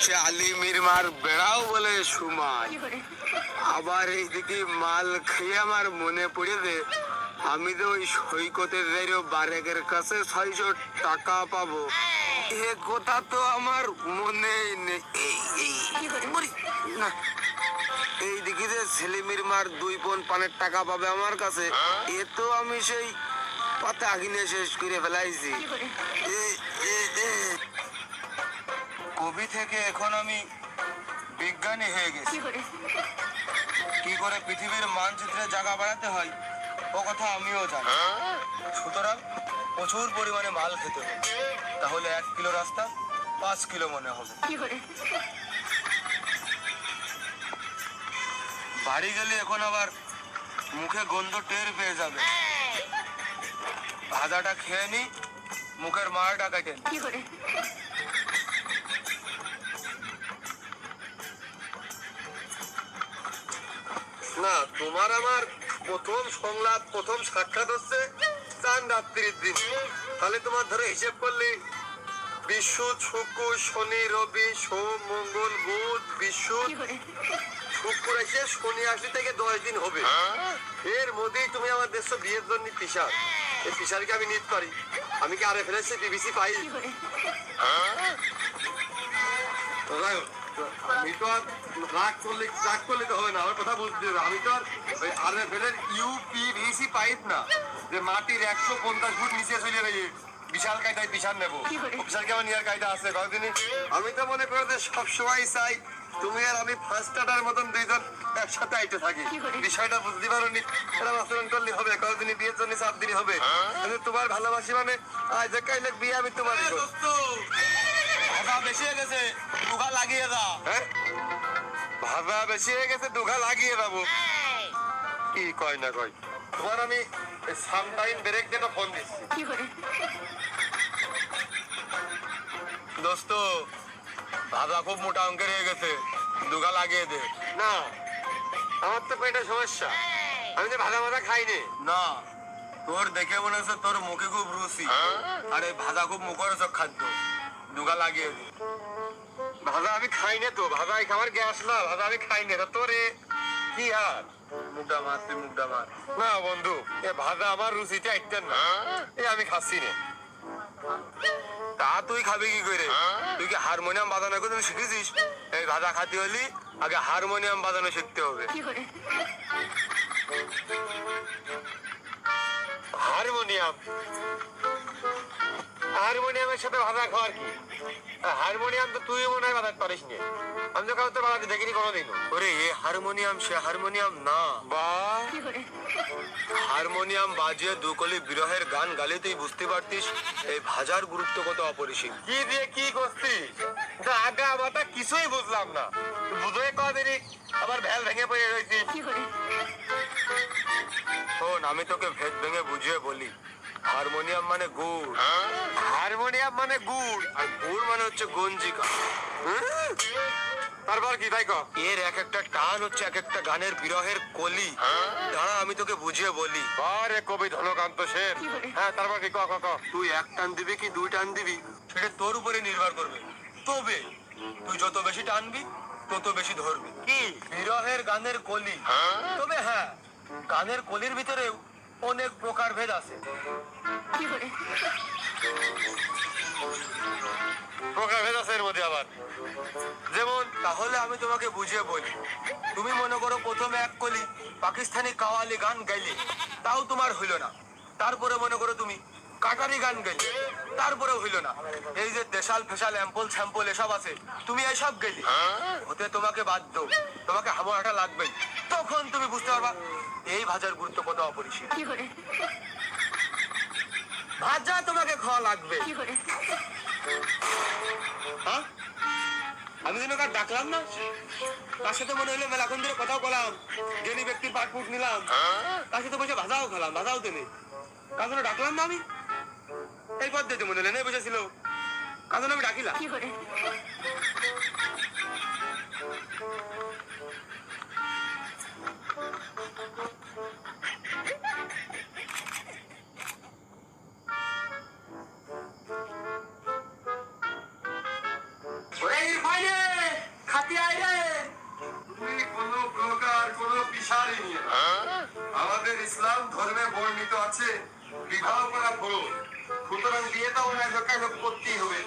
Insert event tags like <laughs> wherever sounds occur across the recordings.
চালি মিরমার বেড়াও বলে সুমাই। আবার এইদিকে মাল খেয়ে আমার মনে পড়ে দে আমি তো ওই সৈকতের জায়গা বারেকের কাছে ছয়শো টাকা পাবো। এ কথা তো আমার মনেই নেই। এই, এই, না। এই যে ছেলেমির মার দুই পন পানের টাকা পাবে আমার কাছে এ তো আমি সেই পাতা কিনে শেষ করে ফেলাইছি। এ, এ। কবি থেকে এখন আমি বিজ্ঞানী হয়ে গেছি। কি করে? পৃথিবীর মানচিত্রে জায়গা বাড়াতে হয় ও কথা আমিও জানি। সুতরাং প্রচুর পরিমাণে মাল খেতে হবে। তাহলে এক কিলো রাস্তা পাঁচ কিলো মনে হবে। বাড়ি গেলে এখন আবার মুখে গন্ধ টের পেয়ে যাবে। ভাজাটা খেয়ে নি মুখের মারটা কাটে নি। তোমার আমার প্রথম সংলাপ প্রথম সাক্ষাৎ হচ্ছে চান রাত্রির দিন। তাহলে তোমার ধরে হিসেব করলে বিশ্ব শুক্র শনি রবি সোম মঙ্গল বুধ বিশ্ব শুক্র এসে শনি আসি থেকে দশ দিন হবে। এর মধ্যেই তুমি আমার দেশ বিয়ের জন্য পিসার। এই পিসারকে আমি নিতে পারি। আমি কি আরে ফেলেছি বিবিসি পাই আমি তো আর রাগ করলে রাগ করলে তো হবে না আমার কথা বুঝতে হবে আমি তো আর ওই আর এর ইউপিভিসি পাইপ না যে মাটির একশো পঞ্চাশ ফুট নিচে চলে গেছে বিশাল কায়দায় বিশাল নেব। বিশাল কেমন ইয়ার কায়দা আছে? কতদিনই আমি তো মনে করি যে সবসময় চাই তুমি আর আমি ফার্স্ট স্টার্টার মতন দুইজন একসাথে আইতে থাকি। বিষয়টা বুঝতে পারোনি। এটা আচরণ করলে হবে। কতদিনই বিয়ের জন্য চাপ দিনই হবে। তোমার ভালোবাসি মানে আজ কাইলে বিয়ে আমি তোমার ভাজা বেশি হয়ে গেছে। দুঘা লাগিয়ে দাও হ্যাঁ ভাজা বেশি হয়ে গেছে দুঘা লাগিয়ে যাব। কি কয় না কয়? তোমার আমি সামটাইম ব্রেক দিয়ে ফোন দিচ্ছি দোস্ত ভাজা খুব মোটা অঙ্কের হয়ে গেছে। দুঘা লাগিয়ে দে। না আমার তো পেটে সমস্যা। আমি তো ভাজা ভাজা খাই নে? না তোর দেখে মনে হচ্ছে তোর মুখে খুব রুচি আরে ভাজা খুব মুখরোচক খাদ্য। লাগিয়ে দে ভাজা আমি খাই না তো ভাজা খাবার গ্যাস না ভাজা আমি খাই না তা তোরে। কি হার মুগডা তুই মুগডা মার না বন্ধু এ ভাজা আমার রুচিটা একটার না। এ আমি খাচ্ছি না। তা তুই খাবি কি করে? তুই কি হারমোনিয়াম বাজানো করে তুমি শিখেছিস? এই ভাজা খাতে হলি আগে হারমোনিয়াম বাজানো শিখতে হবে। হারমোনিয়াম। হারমোনিয়ামের সাথে ভাজা খাওয়ার কি? হারমোনিয়াম তো তুই মনে হয় বাজাতে পারিস নি। আমি তো কাউকে বাজাতে দেখিনি কোনোদিন ওরে এ হারমোনিয়াম সে হারমোনিয়াম না। বা। হারমোনিয়াম বাজিয়ে দুকলি বিরহের গান গালে তুই বুঝতে পারতিস এই ভাজার গুরুত্ব কত অপরিসীম। কি দিয়ে কি করছিস? আগা মাথা কিছুই বুঝলাম না। বুঝে কদিনই আবার ভ্যাল ভেঙে পড়ে রয়েছিস শোন আমি তোকে ভেদ ভেঙে বুঝিয়ে বলি। হারমোনিয়াম মানে গুড়। হারমোনিয়াম মানে গুড়। আর গুড় মানে হচ্ছে গঞ্জিকা? তারপর কি তাই এর এক একটা টান হচ্ছে এক একটা গানের বিরহের কলি। দাঁড়া আমি তোকে বুঝিয়ে বলি। আরে কবি ধনকান্ত সেন। হ্যাঁ তারপর কি ক ক ক? তুই এক টান দিবি কি দুই টান দিবি? সেটা তোর উপরে নির্ভর করবে। তবে তুই যত বেশি টানবি তত বেশি ধরবি। কি? বিরহের গানের কলি। তবে হ্যাঁ গানের কলির ভিতরেও অনেক প্রকার ভেদ আছে। প্রকার ভেদ আছে এর মধ্যে আবার। যেমন তাহলে আমি তোমাকে বুঝিয়ে বলি তুমি মনে করো প্রথমে এক কলি পাকিস্তানি কাওয়ালি গান গাইলে তাও তোমার হইল না। তারপরে মনে করো তুমি কাটারি গান গাইলে তারপরে হইল না। এই যে দেশাল ফেশাল অ্যাম্পল স্যাম্পল এসব আছে তুমি এসব গেলি হতে তোমাকে বাধ্য তোমাকে হামোহাটা লাগবে তখন তুমি বুঝতে পারবা এই ভাজার গুরুত্ব কত অপরিসীম। ভাজা তোমাকে খাওয়া লাগবে। হ্যাঁ? আমি যেন কার ডাকলাম না? তার সাথে মনে হলো মেলাক্ষণ ধরে কথাও বললাম জ্ঞানী ব্যক্তির পাটপুট নিলাম। তার সাথে বসে ভাজাও খেলাম ভাজাও তেনে কার জন্য ডাকলাম না আমি? এই পদ্ধতি মনে হলো নেই বসেছিল কার জন্য আমি ডাকিলাম। না। আমাদের ইসলাম ধর্মে বর্ণিত আছে বিবাহ করা ভুল। সুতরাং বিয়ে তো অনেক লোক করতেই হবে।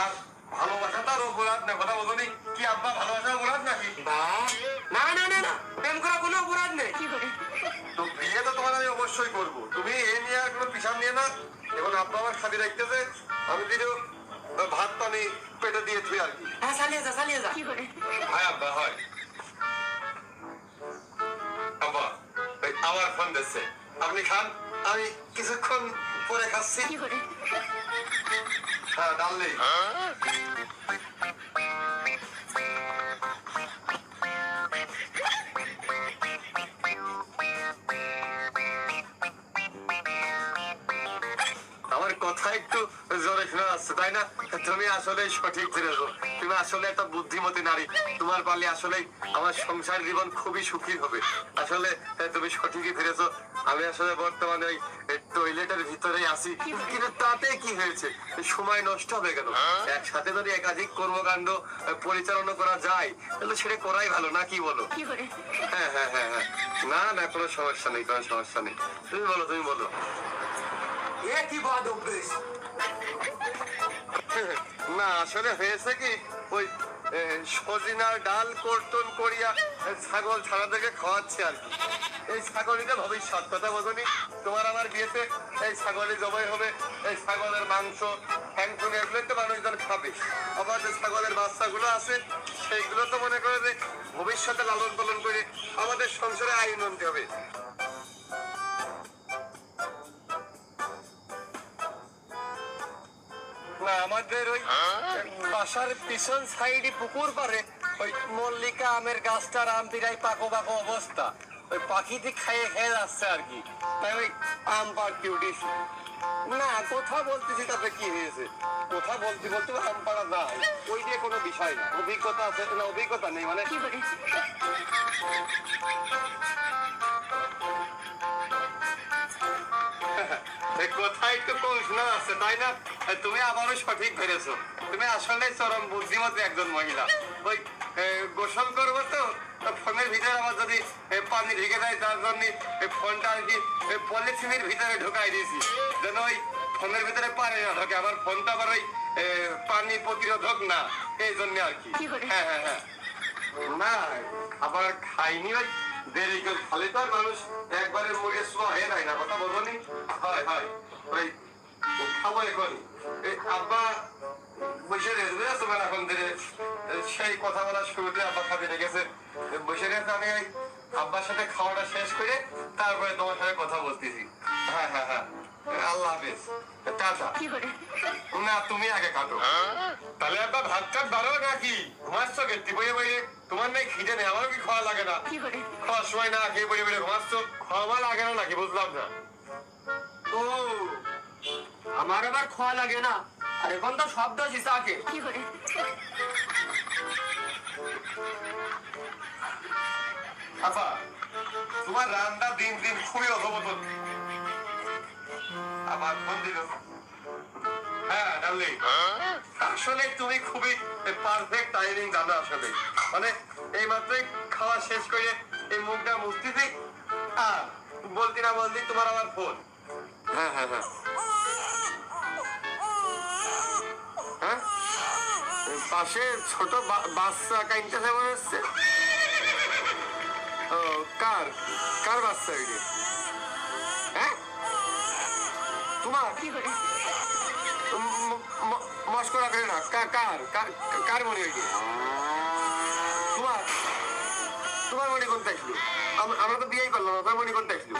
আর ভালোবাসা তার অপরাধ না কথা বলনি কি আব্বা ভালোবাসা অপরাধ নাকি? না না না না প্রেম করা কোনো অপরাধ নেই। তো বিয়ে তো তোমার আমি অবশ্যই করব। তুমি এ নিয়ে আর কোনো পিছান নিয়ে না। এখন আব্বা আমার খালি রাখতেছে আমি ভাত পানি পেটে দিয়ে থুই আর কি। হ্যাঁ চালিয়ে যা চালিয়ে যা। হয় আব্বা হয়। আব্বা আমার ফোন দিচ্ছে। আপনি খান আমি কিছুক্ষণ পরে খাচ্ছি। হ্যাঁ আমার কথা একটু জোরে শোনা যাচ্ছে তাই না? তুমি আসলে সঠিক ফিরেছো তুমি আসলে একটা বুদ্ধিমতী নারী। তোমার পালে আসলে আমার সংসার জীবন খুবই সুখী হবে। আসলে তুমি সঠিকই ফিরেছো আমি আসলে বর্তমানে ওই টয়লেটের ভিতরেই আছি। কিন্তু তাতে কি হয়েছে? সময় নষ্ট হবে কেন? একসাথে যদি একাধিক কর্মকাণ্ড পরিচালনা করা যায় তাহলে সেটা করাই ভালো না কি বলো? হ্যাঁ হ্যাঁ হ্যাঁ হ্যাঁ। না না কোনো সমস্যা নেই কোনো সমস্যা নেই। তুমি বলো তুমি বলো। এ কি বাদ অভ্যেস <laughs> না আসলে হয়েছে কি? ওই সজিনার ডাল কর্তন করিয়া ছাগল ছাড়া থেকে খাওয়াচ্ছে আর কি। এই ছাগলিটা ভবিষ্যৎ কথা বলনি, তোমার আমার বিয়েতে এই ছাগলই জবাই হবে। এই ছাগলের মাংস হ্যাংটুং এগুলো তো মানুষজন খাবে। আবার যে ছাগলের বাচ্চাগুলো আছে, সেইগুলো তো মনে করে যে ভবিষ্যতে লালন পালন করে আমাদের সংসারে আইন আনতে হবে। আমাদের ওই বাসার পিছন সাইডে পুকুর পারে, ওই মল্লিকা আমের গাছটার আম পিরাই পাকো পাকো অবস্থা। ওই পাখিতে খেয়ে খেয়ে যাচ্ছে আর কি। তাই ওই আম পাড়তে উঠিস না, কথা বলতেছি, তাতে কি হয়েছে? কথা বলতে বলতে আম পাড়া যায়। ওই দিয়ে কোনো বিষয় না। অভিজ্ঞতা আছে না অভিজ্ঞতা নেই মানে কথাই তো কৌশল আছে তাই না? তুমি আবারও সঠিক ফেরেছো তুমি আসলে চরম বুদ্ধিমতী একজন মহিলা। ওই গোসল করব তো ফোনের ভিতরে আমার যদি পানি ঢেকে দেয় তার জন্য ফোনটা আর কি পলিথিনের ভিতরে ঢুকাই দিয়েছি। যেন ওই ফোনের ভিতরে পানি না ঢোকে। আমার ফোনটা আবার ওই পানি প্রতিরোধক না এই জন্য আর কি। হ্যাঁ হ্যাঁ হ্যাঁ। না আবার খাইনি ওই দেরি করে খালি তো মানুষ একবারে মুখে শোয়া হয়ে যায় না কথা বলব নি? হয় হয়। ওই খাব এখন এই আব্বা বসে রেখে আছে মানে এখন ধরে। সেই কথা বলার শুরুতে আব্বা খাবি রেখেছে বসে রেখে আমি ওই আব্বার সাথে খাওয়াটা শেষ করে তারপরে তোমার সাথে কথা বলতেছি। হ্যাঁ হ্যাঁ হ্যাঁ। আল্লাহ হাফেজ। টাটা। না তুমি আগে কাটো। তাহলে একবার ভাত টাত বাড়ো নাকি? ঘুমাচ্ছ গেছি বইয়ে বইয়ে। তোমার নাই খিদে নেই আমারও কি খাওয়া লাগে না? খাওয়ার সময় না খেয়ে বইয়ে বইয়ে ঘুমাচ্ছ? খাওয়া লাগে না নাকি বুঝলাম না। ও আমার আবার খাওয়া লাগে না। আর এখন তো শব্দ হিসাকে আচ্ছা তোমার রান্না দিন দিন খুবই অধবত আবার ফোন দিল। হ্যাঁ ডার্লিং। আসলে তুমি খুবই পারফেক্ট টাইমিং জানো আসলে। মানে এই মাত্রই খাওয়া শেষ করে এই মুখটা মুছতেছি। আর বলতি না বলতি তোমার আমার ফোন। হ্যাঁ হ্যাঁ হ্যাঁ। হ্যাঁ? পাশে ছোট বা- বাচ্চা কাইনটা মনে হচ্ছে ও কার? কার বাচ্চা এটি হ্যাঁ? তোমার? মস্করা করে না। কার? কার- কার মনে এটি কোনটা আসলো আমরা তো বিয়েই করলাম আপনার মনে কোনটা আসলো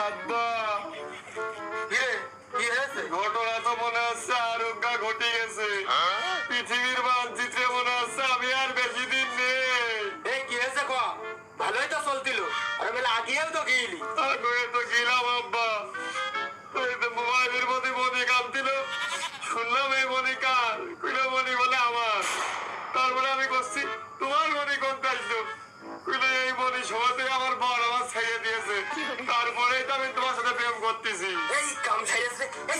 আব্বা! কিরে কি হয়েছে? ঘটনা তো মনে হচ্ছে আরোগ্য ঘটে গেছে। পৃথিবীর মানচিত্রে মনে হচ্ছে আমি আর বেশি দিন নেই। এই কি হয়েছে ক? ভালোই তো চলছিল। আর বেলা আগিয়েও তো গিয়েলি আগে তো গেলাম এই সমাজে আমার বর আমার ছেড়ে দিয়েছে। তারপরেই তো আমি তোমার সাথে প্রেম করতেছি।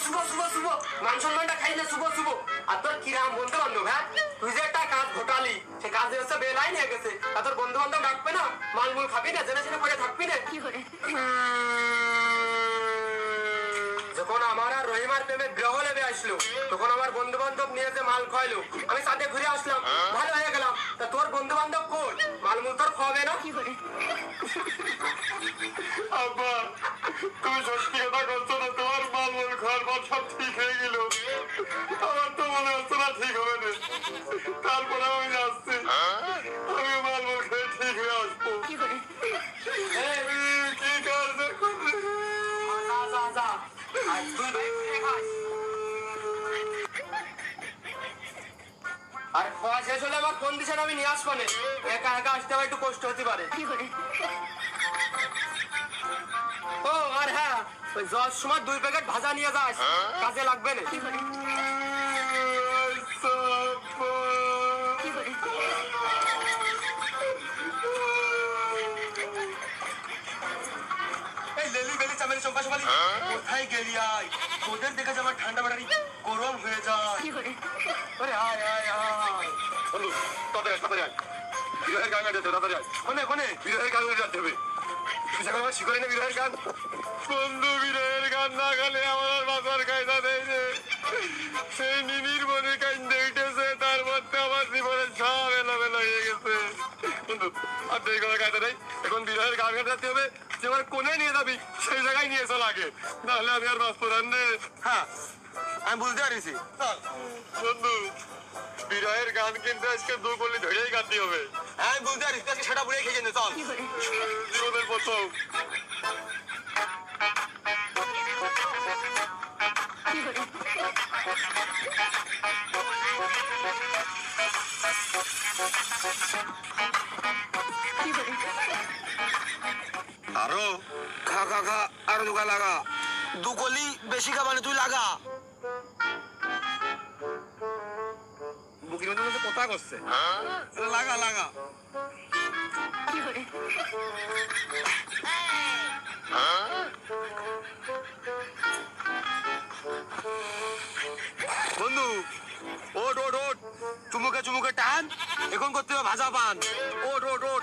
শুভ শুভ শুভ। মান সম্মানটা খাই না শুভ শুভ। আর তোর কিরাম বন্ধু বান্ধব হ্যাঁ? তুই যে একটা কাজ ঘটালি সে কাজে হচ্ছে বেলাইন গেছে। আর তোর বন্ধু বান্ধব ডাকবে না? মালমূল খাবি না? জেনে শুনে পরে থাকবি না? যখন আমার আর রহিমার প্রেমে গ্রহ লেবে আসলো। তখন আমার বন্ধু বান্ধব নিয়ে যে মাল খাইলো আমি সাথে ঘুরে আসলাম। ভালো হয়ে গেলাম। তা তোর বন্ধু বান্ধব কই? মালমূল তোর খাওয়াবে না? আব্বা তুমি সত্যি কথা করছ না তোমার মাল মূল ঘর বল সব ঠিক হয়ে গেল। আমার তো মনে হচ্ছে না ঠিক হবে না। তারপরে আমি যাচ্ছি। আমি মাল মূল খেয়ে ঠিক হয়ে আসব। আর খাওয়া শেষ হলে আমার দিছেন আমি নিয়ে আসব একা একা আসতে আমার একটু কষ্ট হতে পারে। ও আর হ্যাঁ ওই যাওয়ার সময় দুই প্যাকেট ভাজা নিয়ে যাস। কাজে লাগবে না। চম্পা সমালি কোথায় গেলি আয়? তোদের দেখে আমার ঠান্ডা বাড়ারি গরম হয়ে যায়। ওরে আয় আয় আয়। বন্ধু তাড়াতাড়ি আয়, তাড়াতাড়ি আয়। বিরহের গান গাইতে তাড়াতাড়ি আয়। কোনে কোনে? বিরহের গান গাইতে হবে। তুই আমার শিখরে না বিরহের গান। বন্ধু বিরহের গান না গালে আমার আর কায়দা নেই রে সেই নিনির মনে কান্দে উঠেছে তার মধ্যে আমার জীবনের সব এলোমেলো হয়ে গেছে। বন্ধু আর দেরি করার কায়দা নেই। এখন বিরহের গান গাইতে হবে। যে আমার কোনে নিয়ে যাবি? সেই জায়গায় নিয়ে চল আগে। নাহলে আমি আর বাঁচবো হ্যাঁ আমি বুঝতে পারিছি। বন্ধু বিরহের গান কিন্তু আজকে দু গলি ধরেই গাইতে হবে। হ্যাঁ আমি বুঝতে পারিস আজকে সেটা বুড়ে খেয়ে চল। জীবনের প্রথম। আরও? খা খা খা আরও দুকা লাগা। দু কলি বেশি খাবানি তুই লাগা। বুকির মধ্যে মধ্যে কথা করছে। লাগা লাগা। বন্ধু ওট ওট ওট। চুমুকে চুমুকে টান। এখন করতে হবে ভাজা পান। ওট ওট ওট।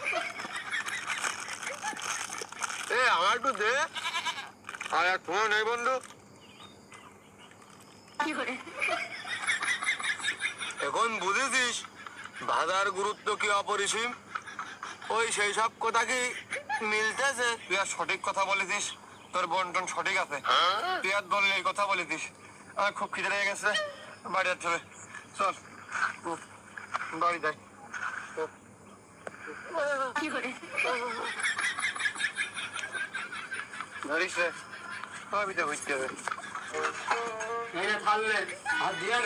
একটু দে। আর এক ফোন নেই বন্ধু। এখন বুঝেছিস ভাষার গুরুত্ব কি অপরিসীম? ওই সেই সব কথা কি মিলতেছে? তুই আর সঠিক কথা বলেছিস। তোর বন্টন সঠিক আছে। তুই আর বললে এই কথা বলেছিস। আমার খুব খিদে লেগে গেছে। বাড়ি হবে। চল। উহ, বাড়ি যাই। ধরিস রে আমি তো বুঝতে হবে। থাললে হাত দিয়ে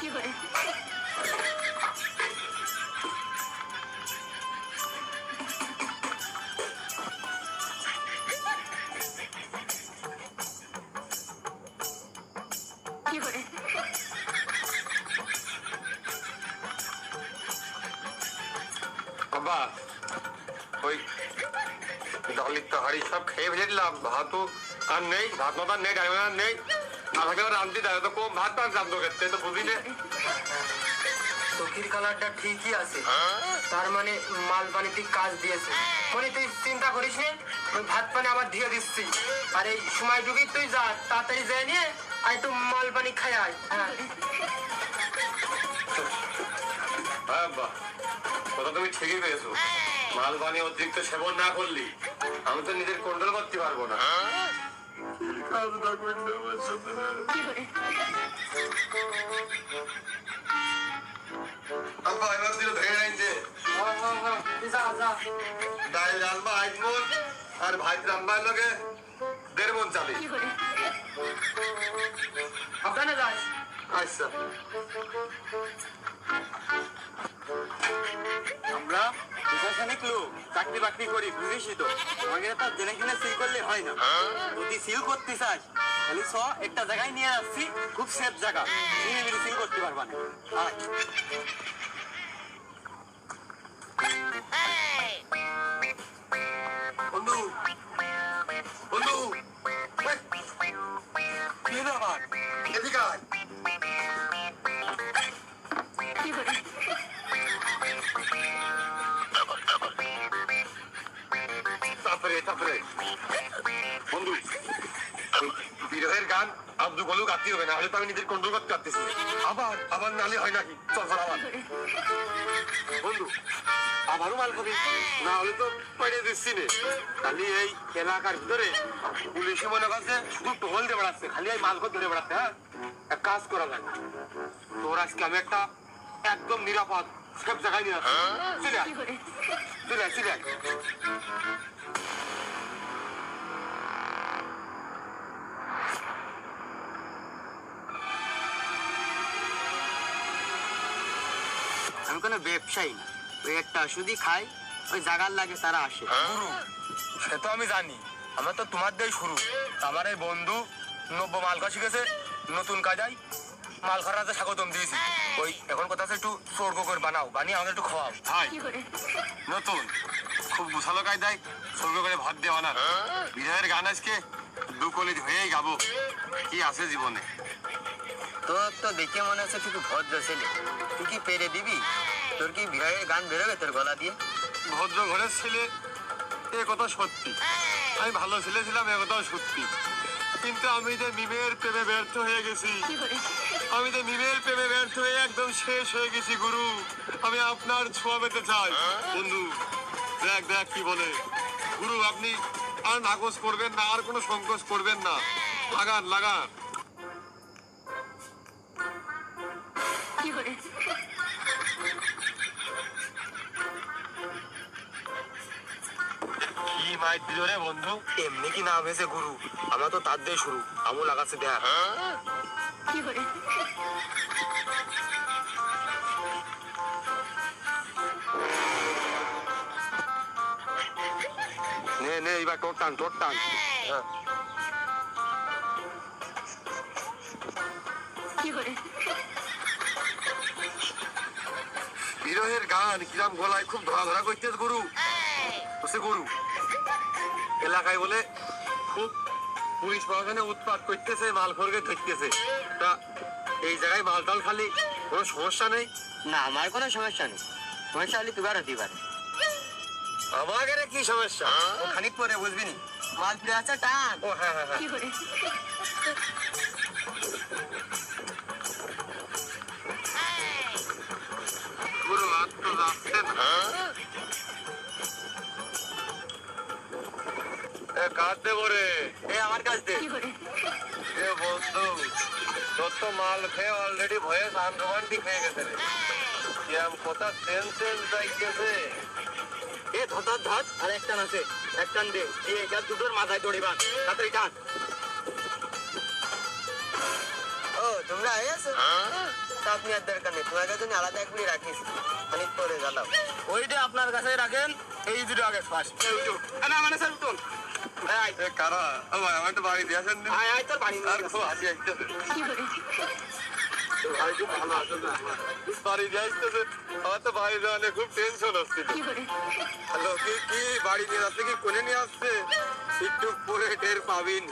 আমি যাও বাবা ওই ডলির তো হাড়ি সব খেয়ে ফেলে দিলাম ভাতও আর নেই, ভাত মতো নেই ডাইম নেই। আমাকে রান্তি দেয় তো কম ভাত পান রান্ধো খেতে তো বুঝি চোখের কালারটা ঠিকই আছে। তার মানে মাল পানিতে কাজ দিয়েছে। মানে তুই চিন্তা করিস নে ওই ভাত পানি আমার দিয়ে দিচ্ছি। আর এই সময়টুকুই তুই যা তাড়াতাড়ি যাই নিয়ে আর একটু মাল পানি খাই আয়। হ্যাঁ। কথা তুমি ঠিকই পেয়েছ। মাল পানি অতিরিক্ত সেবন না করলি আমি তো নিজের কন্ট্রোল করতে পারব না। কাজ থাকবেন না আমার সাথে। আব্বা এবার দিল ভেঙে নাইছে ডাইল রান্না আইন মন আর ভাত রান্নার লগে দেড় মন চালি আপনারা যাস আচ্ছা আমরা প্রশাসনিক লোক, চাকরি বাকরি করি বুঝিস তো আমাকে তো জেনে কিনে সিল করলে হয় না। যদি সিল করতে চাস, তাহলে স একটা জায়গায় নিয়ে আসছি, খুব সেফ জায়গা। নিয়ে সিল করতে পারবা না। তারপরে বন্ধু বিরহের গান আব্দু গলু গাতি হবে না হলে তো আমি নিজের কন্ট্রোল করতে পারতেছি। আবার আবার নালে হয় নাকি? চল চল আবার। বন্ধু আবারও মাল খাবি? না হলে তো পাইয়ে দিচ্ছি নে। খালি এই এলাকার ভিতরে পুলিশে মনে করছে শুধু টহল দিয়ে বেড়াচ্ছে খালি এই মাল ধরে বেড়াচ্ছে হ্যাঁ? এক কাজ করা যায় তোর আজকে আমি একটা একদম নিরাপদ সব জায়গায় নিয়ে আসছি। চলে চলে চলে কোনো ব্যবসায়ী না। ওই একটা ওষুধই খাই ওই জাগার লাগে তারা আসে। গুরু সে তো আমি জানি। আমার তো তোমার দিয়ে শুরু। আমার এই বন্ধু নব্য মাল খা শিখেছে নতুন কাজাই স্বাগতম দিয়েছি। ওই এখন কথা আছে একটু স্বর্গ করে বানাও বানিয়ে আমাদের একটু খাওয়াও। নতুন খুব গুছালো কায়দায় স্বর্গ করে ভাত দিয়ে বানান বিজয়ের গান আজকে দু কলেজ হয়েই গাবো। কি আছে জীবনে? তোর তো দেখে মনে হচ্ছে তুই ভদ্র ছেলে। তুই কি পেরে দিবি? তোর কি বিহারের গান বেরোবে তোর গলা দিয়ে? ভদ্র ঘরের ছেলে এ কথা সত্যি। আমি ভালো ছেলে ছিলাম এ কথাও সত্যি। কিন্তু আমি যে মিমের প্রেমে ব্যর্থ হয়ে গেছি আমি যে মিমের প্রেমে ব্যর্থ হয়ে একদম শেষ হয়ে গেছি গুরু। আমি আপনার ছোঁয়া পেতে চাই। বন্ধু দেখ দেখ কি বলে। গুরু আপনি আর নাকচ করবেন না আর কোনো সংকোচ করবেন না। লাগান লাগান। কি মাইর দিল রে বন্ধু। এমনি কি নাম হয়েছে গুরু? আমার তো তার দিয়ে শুরু। আমও লাগাচ্ছে দেখ নে নে এবার টোট টান টোট টান। হ্যাঁ। বিরহের গান কিরাম গলায় খুব ধরা ধরা করতেছ গুরু। বসে গুরু। এলাকায় বলে খুব পুলিশ প্রশাসনে উৎপাত করতেছে মাল খড়কে ধরতেছে তা এই জায়গায় মাল টাল খালি কোনো সমস্যা নেই? না আমার কোনো সমস্যা নেই। সমস্যা হলে তুই হতে পারে আমাদের কি সমস্যা? খানিক পরে বুঝবি নি। মাল ফিরে আছে টান। ও হ্যাঁ হ্যাঁ হ্যাঁ। তো না এ কাজ দেবো রে এ আমার কাছ। দে এ বন্ধু তোর তো মাল খেয়ে অলরেডি ভয়ে শান্তবান্তি খেয়ে গেছে রে। কিরাম কথা সেন সেন যাইতেছে। এ ধতার ধাত আর এক আছে এক দে। দিয়ে এটা দুটোর মাথায় দড়িবা তাড়াতাড়ি টান। ও তোমরা এসো চাপ নেওয়ার দরকার নেই। তোমার কাছে আলাদা এক মিনিট রাখিস। খানিক পরে জ্বালাও ওইটা আপনার কাছে রাখেন এই দুটো আগে ফার্স্ট না মানে স্যার উঠুন। কারা? ভাই আমার তো বাড়ি তোর বাড়ি নিয়ে আর খুব হাসি আসতেছে বাড়ি দিয়ে আমার তো বাড়ি যাওয়া খুব টেনশন হচ্ছে। হ্যালো কি বাড়ি নিয়ে যাচ্ছে কি কোনে নিয়ে আসছে? একটু পরে টের পাবিন।